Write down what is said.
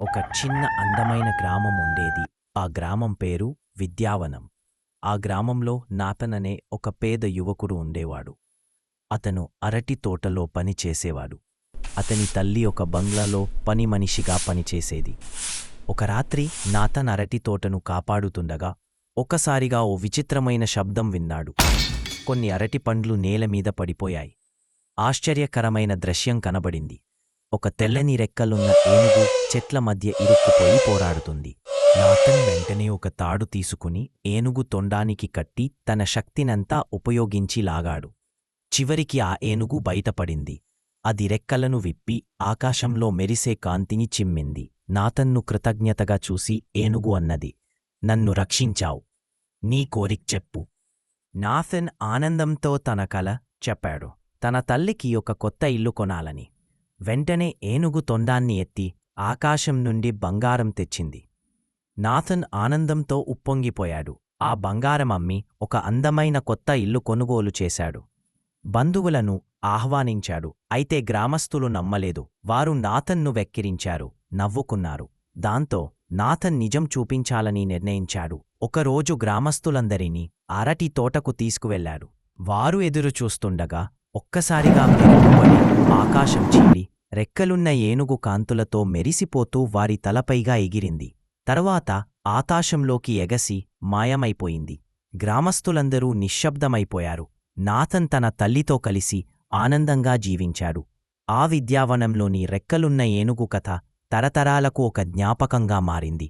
ఒక చిన్న అందమైన గ్రామం ఉండేది. ఆ గ్రామం పేరు విద్యావనం. ఆ గ్రామంలో నాతననే అనే ఒక పేద యువకుడు ఉండేవాడు. అతను అరటి తోటలో పని చేసేవాడు. అతని తల్లి ఒక బంగ్లాలో పని మనిషిగా పనిచేసేది ఒక రాత్రి నాతన్ అరటి తోటను కాపాడుతుండగా ఒక్కసారిగా ఓ విచిత్రమైన శబ్దం విన్నాడు. కొన్ని అరటి పండ్లు నేలమీద పడిపోయాయి. ఆశ్చర్యకరమైన దృశ్యం కనబడింది. ఒక తెల్లని రెక్కలున్న ఏనుగు చెట్ల మధ్య ఇరుక్కుపోయి పోరాడుతుంది. నాథన్ వెంటనే ఒక తాడు తీసుకుని ఏనుగు తొండానికి కట్టి తన శక్తినంతా ఉపయోగించి లాగాడు. చివరికి ఆ ఏనుగు బయటపడింది. అది రెక్కలను విప్పి ఆకాశంలో మెరిసే కాంతిని చిమ్మింది. నాతన్ను కృతజ్ఞతగా చూసి ఏనుగు అన్నది నన్ను రక్షించావు. నీ కోరిక్ చెప్పు. నాథన్ ఆనందంతో తన కల చెప్పాడు. తన తల్లికి ఒక కొత్త ఇల్లు కొనాలని. వెంటనే ఏనుగు తొండాన్ని ఎత్తి ఆకాశం నుండి బంగారం తెచ్చింది. నాథన్ ఆనందంతో ఉప్పొంగిపోయాడు. ఆ బంగారం అమ్మి ఒక అందమైన కొత్త ఇల్లు కొనుగోలు చేశాడు. బంధువులను ఆహ్వానించాడు. అయితే గ్రామస్తులు నమ్మలేదు. వారు నాథన్ను వెక్కిరించారు. నవ్వుకున్నారు. దాంతో నాథన్ నిజం చూపించాలని నిర్ణయించాడు. ఒకరోజు గ్రామస్తులందరినీ అరటి తోటకు తీసుకువెళ్ళాడు వారు ఎదురుచూస్తుండగా ఒక్కసారిగా మెరుపుపడి ఆకాశం చీలి రెక్కలున్న ఏనుగు కాంతులతో మెరిసిపోతూ వారి తలపైగా ఎగిరింది. తరువాత ఆకాశంలోకి ఎగసి మాయమైపోయింది. గ్రామస్తులందరూ నిశ్శబ్దమైపోయారు. నాథన్ తన తల్లితో కలిసి ఆనందంగా జీవించాడు. ఆ విద్యావనంలోని రెక్కలున్న ఏనుగు కథ తరతరాలకు ఒక జ్ఞాపకంగా మారింది.